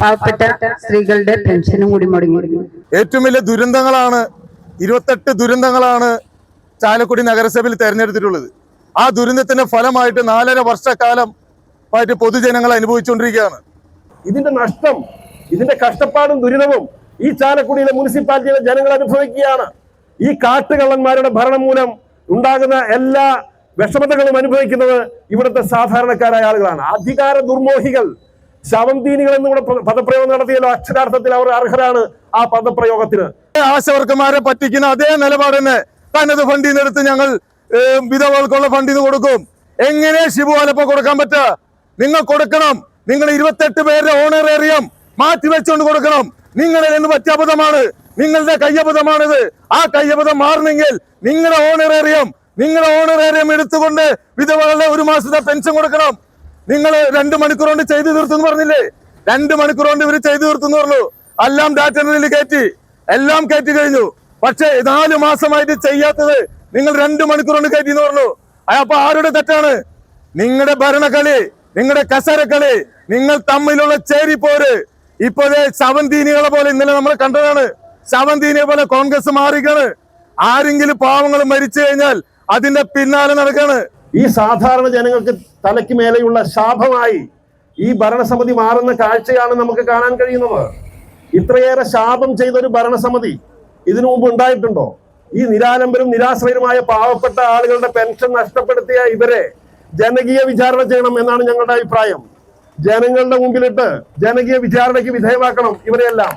പാവപ്പെട്ട സ്ത്രീകളുടെ പെൻഷനും കൂടി മുടങ്ങി. ഏറ്റവും വലിയ ദുരന്തങ്ങളാണ് ഇരുപത്തെട്ട് ദുരന്തങ്ങളാണ് ചാലക്കുടി നഗരസഭയിൽ തെരഞ്ഞെടുത്തിട്ടുള്ളത്. ആ ദുരന്തത്തിന്റെ ഫലമായിട്ട് നാലര വർഷക്കാലം ആയിട്ട് പൊതുജനങ്ങൾ അനുഭവിച്ചുകൊണ്ടിരിക്കുകയാണ്. ഇതിന്റെ നഷ്ടം ഇതിന്റെ കഷ്ടപ്പാടും ദുരിതവും ഈ ചാലക്കുടിയിലെ മുനിസിപ്പാലിറ്റിയിലെ ജനങ്ങൾ അനുഭവിക്കുകയാണ്. ഈ കാട്ടുകള്ളന്മാരുടെ ഭരണം മൂലം ഉണ്ടാകുന്ന എല്ലാ വിഷമതകളും അനുഭവിക്കുന്നത് ഇവിടുത്തെ സാധാരണക്കാരായ ആളുകളാണ്. അധികാര ദുർമോഹികൾ ശവന്തീനികൾ എന്നുകൂടെ പ്ര- പദപ്രയോഗം നടത്തിയല്ലോ. അക്ഷരാർത്ഥത്തിൽ അവർ അർഹരാണ് ആ പദപ്രയോഗത്തിന്. ആശവർക്കന്മാരെ പറ്റിക്കുന്ന അതേ നിലപാട് തന്നെ തനത് ഫണ്ടിൽ നിന്നെടുത്ത് ഞങ്ങൾ വിധവകൾക്കുള്ള ഫണ്ട് ഇത് കൊടുക്കും. എങ്ങനെ ഷിബു ആലപ്പ കൊടുക്കാൻ പറ്റുക? നിങ്ങൾ കൊടുക്കണം. നിങ്ങൾ ഇരുപത്തെട്ട് പേരുടെ ഓണറേറിയം മാറ്റി വെച്ചുകൊണ്ട് കൊടുക്കണം. നിങ്ങളിൽ നിന്ന് പറ്റബദ്ധമാണ് നിങ്ങളുടെ കയ്യബദ്ധമാണിത് ആ കയ്യബദ്ധം മാറണമെങ്കിൽ നിങ്ങളുടെ ഓണറേറിയം നിങ്ങളുടെ ഓണറേറിയം എടുത്തുകൊണ്ട് വിധവകളുടെ ഒരു മാസത്തെ പെൻഷൻ കൊടുക്കണം. നിങ്ങൾ രണ്ട് മണിക്കൂർ കൊണ്ട് ചെയ്തു തീർത്തു എന്ന് പറഞ്ഞില്ലേ? രണ്ട് മണിക്കൂർ കൊണ്ട് ഇവർ ചെയ്തു തീർത്തു എന്ന് പറഞ്ഞു. എല്ലാം ഡാറ്റ കയറ്റി. എല്ലാം കയറ്റി കഴിഞ്ഞു. പക്ഷേ നാലു മാസമായിട്ട് ചെയ്യാത്തത് നിങ്ങൾ രണ്ടു മണിക്കൂർ കൊണ്ട് കയറ്റി എന്ന് പറഞ്ഞു അപ്പൊ ആരുടെ തെറ്റാണ്? നിങ്ങളുടെ ഭരണകളി നിങ്ങളുടെ കസരക്കളി നിങ്ങൾ തമ്മിലുള്ള ചേരി പോര് ഇപ്പോഴേ ശവന്തീനികളെ പോലെ ഇന്നലെ നമ്മൾ കണ്ടതാണ്. ശവന്തീനിയെ പോലെ കോൺഗ്രസ് മാറിക്കാണ്. ആരെങ്കിലും പാവങ്ങൾ മരിച്ചു കഴിഞ്ഞാൽ അതിന്റെ പിന്നാലെ നടക്കാണ്. ഈ സാധാരണ ജനങ്ങൾക്ക് തലയ്ക്ക് മേലെയുള്ള ശാപമായി ഈ ഭരണസമിതി മാറുന്ന കാഴ്ചയാണ് നമുക്ക് കാണാൻ കഴിയുന്നത്. ഇത്രയേറെ ശാപം ചെയ്ത ഒരു ഭരണസമിതി ഇതിനു മുമ്പ് ഉണ്ടായിട്ടുണ്ടോ? ഈ നിരാലംബരും നിരാശ്രയരുമായ പാവപ്പെട്ട ആളുകളുടെ പെൻഷൻ നഷ്ടപ്പെടുത്തിയ ഇവരെ ജനകീയ വിചാരണ ചെയ്യണം എന്നാണ് ഞങ്ങളുടെ അഭിപ്രായം. ജനങ്ങളുടെ മുമ്പിലിട്ട് ജനകീയ വിചാരണയ്ക്ക് വിധേയമാക്കണം ഇവരെയെല്ലാം.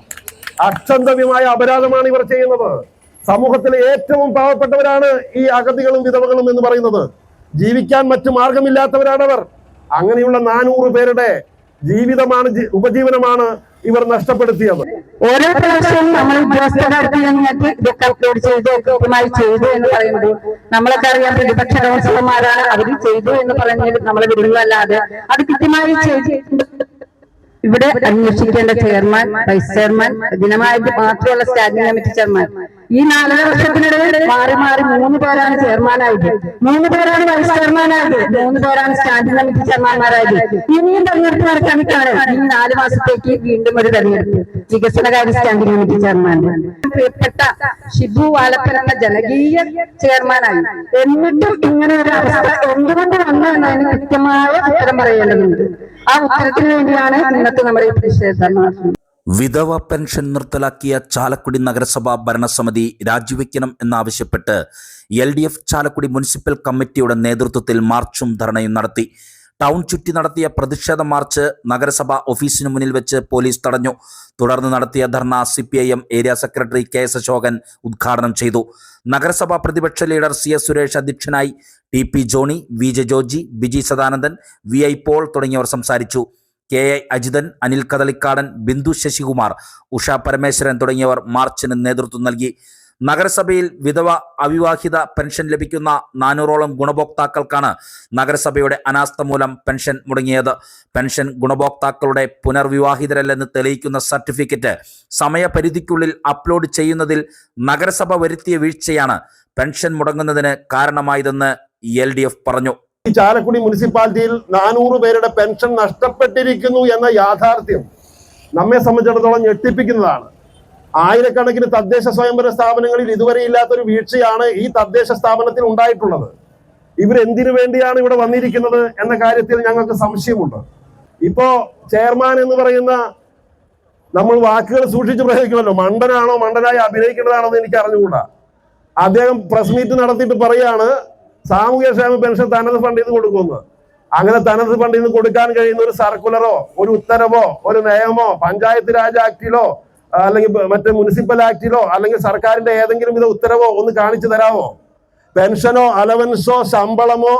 അക്ഷന്തവ്യമായ അപരാധമാണ് ഇവർ ചെയ്യുന്നത്. സമൂഹത്തിലെ ഏറ്റവും പാവപ്പെട്ടവരാണ് ഈ അഗതികളും വിധവകളും എന്ന് പറയുന്നത്. ജീവിക്കാൻ മറ്റു മാർഗമില്ലാത്തവരാണവർ. അങ്ങനെയുള്ള നാനൂറ് പേരുടെ ജീവിതമാണ് ഉപജീവനമാണ് ഇവർ നഷ്ടപ്പെടുത്തിയത്. ഓരോ പ്രാവശ്യവും നമ്മൾ ഉദ്യോഗസ്ഥരുടെ അടുത്ത് ചെന്നിട്ട് ഇതൊക്കെ അപ്ലോഡ് ചെയ്ത് കൃത്യമായി ചെയ്തു എന്ന് പറയുമ്പോൾ നമ്മളൊക്കെ അറിയാം പ്രതിപക്ഷ കൗൺസിലർമാരാണ് അവർ ചെയ്തു എന്ന് പറഞ്ഞത് നമ്മളെ വിടുന്നതല്ലാതെ. അത് കൃത്യമായി ചെയ്ത്. ഇവിടെ അന്വേഷിക്കേണ്ട ചെയർമാൻ വൈസ് ചെയർമാൻ ദിനമായിട്ട് മാത്രമുള്ള സ്റ്റാൻഡിംഗ് കമ്മിറ്റി ചെയർമാൻ. ഈ നാലര വർഷത്തിനിടയിൽ മാറി മാറി മൂന്ന് പേരാണ് ചെയർമാനായത്. മൂന്ന് പേരാണ് വൈസ് ചെയർമാനായത് മൂന്ന് പേരാണ് സ്റ്റാൻഡിംഗ് കമ്മിറ്റി ചെയർമാൻമാരായത് ഇനിയും തെരഞ്ഞെടുപ്പ് നടക്കാനിട്ടാണ് ഈ നാല് മാസത്തേക്ക് വീണ്ടും ഒരു തെരഞ്ഞെടുപ്പ്. വികസനകാര്യ സ്റ്റാൻഡിംഗ് കമ്മിറ്റി ചെയർമാൻ പ്രിയപ്പെട്ട ഷിബു വാലപ്പൻ എന്ന ജനകീയ ചെയർമാനായി. എന്നിട്ടും ഇങ്ങനെ ഒരു അവസ്ഥ എന്തുകൊണ്ട് വന്നു എന്നതിന് കൃത്യമായ ഉത്തരം പറയേണ്ടതുണ്ട്. ആ ഉത്തരത്തിന് വേണ്ടിയാണ് ഇന്നത്തെ നമ്മുടെ ഈ പ്രതിഷേധ വിധവ പെൻഷൻ നിർത്തലാക്കിയ ചാലക്കുടി നഗരസഭാ ഭരണസമിതി രാജിവെക്കണം എന്നാവശ്യപ്പെട്ട് L D F Chalakudy municipal കമ്മിറ്റിയുടെ നേതൃത്വത്തിൽ മാർച്ചും ധർണയും നടത്തി. ടൗൺ ചുറ്റി നടത്തിയ പ്രതിഷേധ മാർച്ച് നഗരസഭാ ഓഫീസിനു മുന്നിൽ വെച്ച് പോലീസ് തടഞ്ഞു. തുടർന്ന് നടത്തിയ ധർണ C P I M area secretary K S Ashokan ഉദ്ഘാടനം ചെയ്തു. നഗരസഭാ പ്രതിപക്ഷ ലീഡർ സി എസ് സുരേഷ് അധ്യക്ഷനായി T P Johny V J Georgy Biji Sadanandan V I Paul തുടങ്ങിയവർ സംസാരിച്ചു. കെ എ അജിതൻ അനിൽ കദളിക്കാടൻ ബിന്ദു ശശികുമാർ ഉഷ പരമേശ്വരൻ തുടങ്ങിയവർ മാർച്ചിന് നേതൃത്വം നൽകി. നഗരസഭയിൽ വിധവ അവിവാഹിത പെൻഷൻ ലഭിക്കുന്ന നാനൂറോളം ഗുണഭോക്താക്കൾക്കാണ് നഗരസഭയുടെ അനാസ്ഥ മൂലം പെൻഷൻ മുടങ്ങിയത്. പെൻഷൻ ഗുണഭോക്താക്കളുടെ പുനർവിവാഹിതരല്ലെന്ന് തെളിയിക്കുന്ന സർട്ടിഫിക്കറ്റ് സമയപരിധിക്കുള്ളിൽ അപ്ലോഡ് ചെയ്യുന്നതിൽ നഗരസഭ വരുത്തിയ വീഴ്ചയാണ് പെൻഷൻ മുടങ്ങുന്നതിന് കാരണമായതെന്ന് എൽ പറഞ്ഞു. ഈ ചാലക്കുടി മുനിസിപ്പാലിറ്റിയിൽ നാനൂറ് പേരുടെ പെൻഷൻ നഷ്ടപ്പെട്ടിരിക്കുന്നു എന്ന യാഥാർത്ഥ്യം നമ്മെ സംബന്ധിച്ചിടത്തോളം ഞെട്ടിപ്പിക്കുന്നതാണ്. ആയിരക്കണക്കിന് തദ്ദേശ സ്വയംഭരണ സ്ഥാപനങ്ങളിൽ ഇതുവരെ ഇല്ലാത്തൊരു വീഴ്ചയാണ് ഈ തദ്ദേശ സ്ഥാപനത്തിൽ ഉണ്ടായിട്ടുള്ളത്. ഇവരെന്തിനു വേണ്ടിയാണ് ഇവിടെ വന്നിരിക്കുന്നത് എന്ന കാര്യത്തിൽ ഞങ്ങൾക്ക് സംശയമുണ്ട്. ഇപ്പോ ചെയർമാൻ എന്ന് പറയുന്ന നമ്മൾ വാക്കുകൾ സൂക്ഷിച്ച് പ്രയോഗിക്കുമല്ലോ. മണ്ടനാണോ മണ്ടനായി അഭിനയിക്കേണ്ടതാണോ എന്ന് എനിക്ക് അറിഞ്ഞുകൂടാ അദ്ദേഹം പ്രസ് മീറ്റ് നടത്തിയിട്ട് പറയാണ് സാമൂഹ്യ ക്ഷേമ പെൻഷൻ തനത് ഫണ്ടിൽ നിന്ന് കൊടുക്കുന്നു. അങ്ങനെ തനത് ഫണ്ടിൽ നിന്ന് കൊടുക്കാൻ കഴിയുന്ന ഒരു സർക്കുലറോ ഒരു ഉത്തരവോ ഒരു നിയമോ പഞ്ചായത്ത് രാജ് ആക്ടിലോ അല്ലെങ്കിൽ മറ്റേ മുനിസിപ്പൽ ആക്ടിലോ അല്ലെങ്കിൽ സർക്കാരിന്റെ ഏതെങ്കിലും വിധ ഉത്തരവോ ഒന്ന് കാണിച്ചു തരാമോ? പെൻഷനോ അലവൻസോ ശമ്പളമോ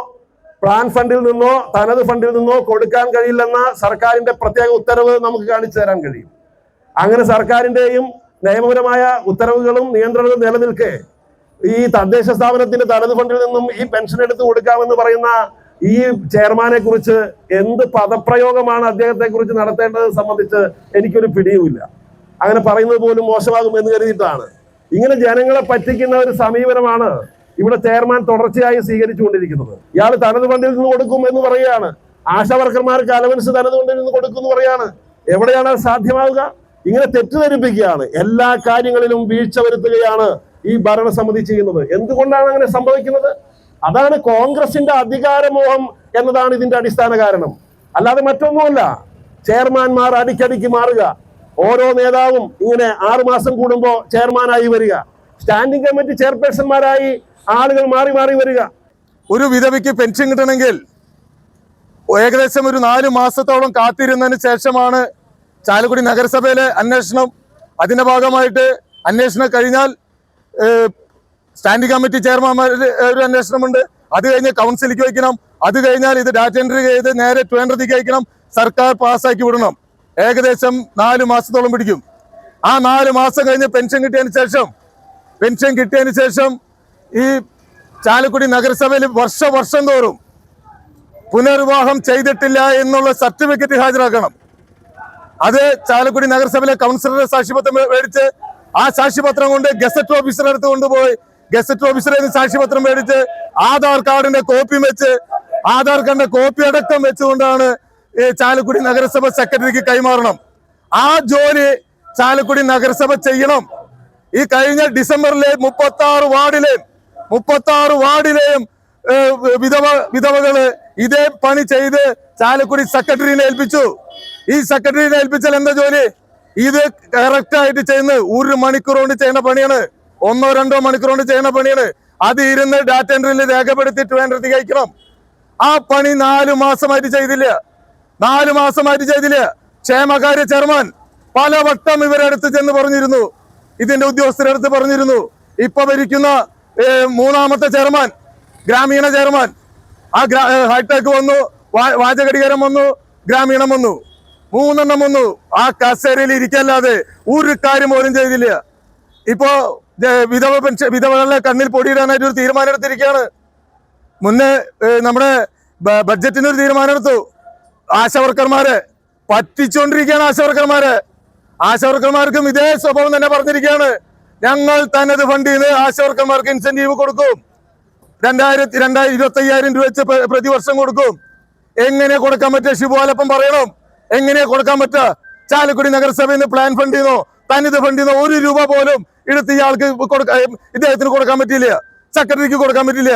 പ്ലാൻ ഫണ്ടിൽ നിന്നോ തനത് ഫണ്ടിൽ നിന്നോ കൊടുക്കാൻ കഴിയില്ലെന്ന സർക്കാരിന്റെ പ്രത്യേക ഉത്തരവ് നമുക്ക് കാണിച്ചു തരാൻ കഴിയും. അങ്ങനെ സർക്കാരിന്റെയും നിയമപരമായ ഉത്തരവുകളും നിയന്ത്രണങ്ങളും നിലനിൽക്കെ. ഈ തദ്ദേശ സ്ഥാപനത്തിന്റെ തനത് ഫണ്ടിൽ നിന്നും ഈ പെൻഷൻ എടുത്തു കൊടുക്കാമെന്ന് പറയുന്ന ഈ ചെയർമാനെ കുറിച്ച് എന്ത് പദപ്രയോഗമാണ് അദ്ദേഹത്തെ കുറിച്ച് നടത്തേണ്ടത് സംബന്ധിച്ച് എനിക്കൊരു പിടിയുമില്ല. അങ്ങനെ പറയുന്നത് പോലും മോശമാകും എന്ന് കരുതിയിട്ടാണ്. ഇങ്ങനെ ജനങ്ങളെ പറ്റിക്കുന്ന ഒരു സമീപനമാണ് ഇവിടെ ചെയർമാൻ തുടർച്ചയായി സ്വീകരിച്ചുകൊണ്ടിരിക്കുന്നത്. ഇയാൾ തനത് ഫണ്ടിൽ നിന്ന് കൊടുക്കും എന്ന് പറയുകയാണ്. ആശാവർക്കർമാർക്ക് അലവൻസ് തനത് ഫണ്ടിൽ നിന്ന് കൊടുക്കും എന്ന് പറയാണ് എവിടെയാണ് സാധ്യമാവുക? ഇങ്ങനെ തെറ്റിദ്ധരിപ്പിക്കുകയാണ്. എല്ലാ കാര്യങ്ങളിലും വീഴ്ച വരുത്തുകയാണ്. ഈ ഭരണസമിതി ചെയ്യുന്നത്. എന്തുകൊണ്ടാണ് അങ്ങനെ സംഭവിക്കുന്നത്? അതാണ് കോൺഗ്രസിന്റെ അധികാരമോഹം എന്നതാണ് ഇതിന്റെ അടിസ്ഥാന കാരണം. അല്ലാതെ മറ്റൊന്നുമല്ല. ചെയർമാൻമാർ അടിക്കടിക്ക് മാറുക. ഓരോ നേതാവും ഇങ്ങനെ ആറുമാസം കൂടുമ്പോൾ ചെയർമാനായി വരിക. സ്റ്റാൻഡിംഗ് കമ്മിറ്റി ചെയർപേഴ്സൺമാരായി ആളുകൾ മാറി മാറി വരിക. ഒരു വിധവയ്ക്ക് പെൻഷൻ കിട്ടണമെങ്കിൽ ഏകദേശം ഒരു നാല് മാസത്തോളം കാത്തിരുന്നതിന് ശേഷമാണ് ചാലക്കുടി നഗരസഭയിലെ അന്വേഷണം. അതിന്റെ ഭാഗമായിട്ട് അന്വേഷണം കഴിഞ്ഞാൽ സ്റ്റാൻഡിംഗ് കമ്മിറ്റി ചെയർമാൻമാർ ഒരു അന്വേഷണമുണ്ട്. അത് കഴിഞ്ഞ് കൗൺസിലിലേക്ക് വയ്ക്കണം. അത് കഴിഞ്ഞാൽ ഇത് ഡാറ്റ എൻട്രി ചെയ്ത് നേരെ ട്വൻഡ്രതിക്ക് അയക്കണം. സർക്കാർ പാസ്സാക്കി വിടണം. ഏകദേശം നാല് മാസത്തോളം പിടിക്കും. ആ നാല് മാസം കഴിഞ്ഞ് പെൻഷൻ കിട്ടിയതിന് ശേഷം പെൻഷൻ കിട്ടിയതിന് ശേഷം ഈ ചാലക്കുടി നഗരസഭയിൽ വർഷ വർഷം തോറും പുനർവിവാഹം ചെയ്തിട്ടില്ല എന്നുള്ള സർട്ടിഫിക്കറ്റ് ഹാജരാക്കണം. അത് ചാലക്കുടി നഗരസഭയിലെ കൗൺസിലറുടെ സാക്ഷ്യപത്രം മേടിച്ച് ആ സാക്ഷ്യപത്രം കൊണ്ട് ഗസറ്റ് ഓഫീസറെ അടുത്ത് കൊണ്ടുപോയി. ഗസറ്റ് ഓഫീസറെ നിന്ന് സാക്ഷ്യപത്രം മേടിച്ച് ആധാർ കാർഡിന്റെ കോപ്പി വെച്ച് ആധാർ കാർഡിന്റെ കോപ്പി അടക്കം വെച്ചുകൊണ്ടാണ് ഈ ചാലക്കുടി നഗരസഭ സെക്രട്ടറിക്ക് കൈമാറണം. ആ ജോലി ചാലക്കുടി നഗരസഭ ചെയ്യണം. ഈ കഴിഞ്ഞ ഡിസംബറിലെ മുപ്പത്തി ആറ് വാർഡിലെയും മുപ്പത്തി ആറ് വാർഡിലെയും വിധവ വിധവകൾ ഇതേ പണി ചെയ്ത് ചാലക്കുടി സെക്രട്ടറിനെ ഏൽപ്പിച്ചു. ഈ സെക്രട്ടറിനെ ഏൽപ്പിച്ചാൽ എന്താ ജോലി? ഇത് കറക്റ്റ് ആയിട്ട് ചെയ്യുന്ന ഒരു മണിക്കൂർ കൊണ്ട് ചെയ്യുന്ന പണിയാണ്. ഒന്നോ രണ്ടോ മണിക്കൂർ കൊണ്ട് ചെയ്യുന്ന പണിയാണ്. അത് ഇരുന്ന് ഡാറ്റ എൻട്രിയിൽ രേഖപ്പെടുത്തിയിട്ട് വേണ്ടത് കഴിക്കണം ആ പണി നാലു മാസമായിട്ട് ചെയ്തില്ല. നാലു മാസമായിട്ട് ചെയ്തില്ല. ക്ഷേമകാര്യ ചെയർമാൻ പലവട്ടം ഇവരടുത്ത് ചെന്ന് പറഞ്ഞിരുന്നു. ഇതിന്റെ ഉദ്യോഗസ്ഥരടുത്ത് പറഞ്ഞിരുന്നു. ഇപ്പൊ ഭരിക്കുന്ന മൂന്നാമത്തെ ചെയർമാൻ ഗ്രാമീണ ചെയർമാൻ. ആ ഹൈടെക് വന്നു വാചകടികരം വന്നു ഗ്രാമീണം വന്നു. മൂന്നെണ്ണം വന്നു. ആ കസേരയിൽ ഇരിക്കല്ലാതെ ഒരു കാര്യം പോലും ചെയ്തില്ല. ഇപ്പോ വിധവ പെൻഷൻ വിധവകളെ കണ്ണിൽ പൊടിയിടാനായിട്ട് ഒരു തീരുമാനം എടുത്തിരിക്കുകയാണ്. മുന്നേ നമ്മുടെ ബഡ്ജറ്റിന് ഒരു തീരുമാനം എടുത്തു. ആശാവർക്കർമാരെ പറ്റിച്ചുകൊണ്ടിരിക്കുകയാണ് ആശാവർക്കർമാരെ. ആശാവർക്കർമാർക്കും ഇതേ സ്വഭാവം തന്നെ പറഞ്ഞിരിക്കുകയാണ്. ഞങ്ങൾ തനത് ഫണ്ടിൽ നിന്ന് ആശാവർക്കർമാർക്ക് ഇൻസെന്റീവ് കൊടുക്കും. രണ്ടായിരത്തി രണ്ടായിരത്തി ഇരുപത്തി അയ്യായിരം രൂപ വെച്ച് പ്രതിവർഷം കൊടുക്കും. എങ്ങനെ കൊടുക്കാൻ പറ്റിയ ശിവാലപ്പം പറയണം. എങ്ങനെ കൊടുക്കാൻ പറ്റുക? ചാലക്കുടി നഗരസഭയിൽ നിന്ന് പ്ലാൻ ഫണ്ട് നിന്നോ തനിത് ഫണ്ടിൽ നിന്നോ ഒരു രൂപ പോലും എടുത്ത് ഇയാൾക്ക് കൊടുക്കാൻ ഇദ്ദേഹത്തിന് കൊടുക്കാൻ പറ്റിയില്ല. സെക്രട്ടറിക്ക് കൊടുക്കാൻ പറ്റില്ല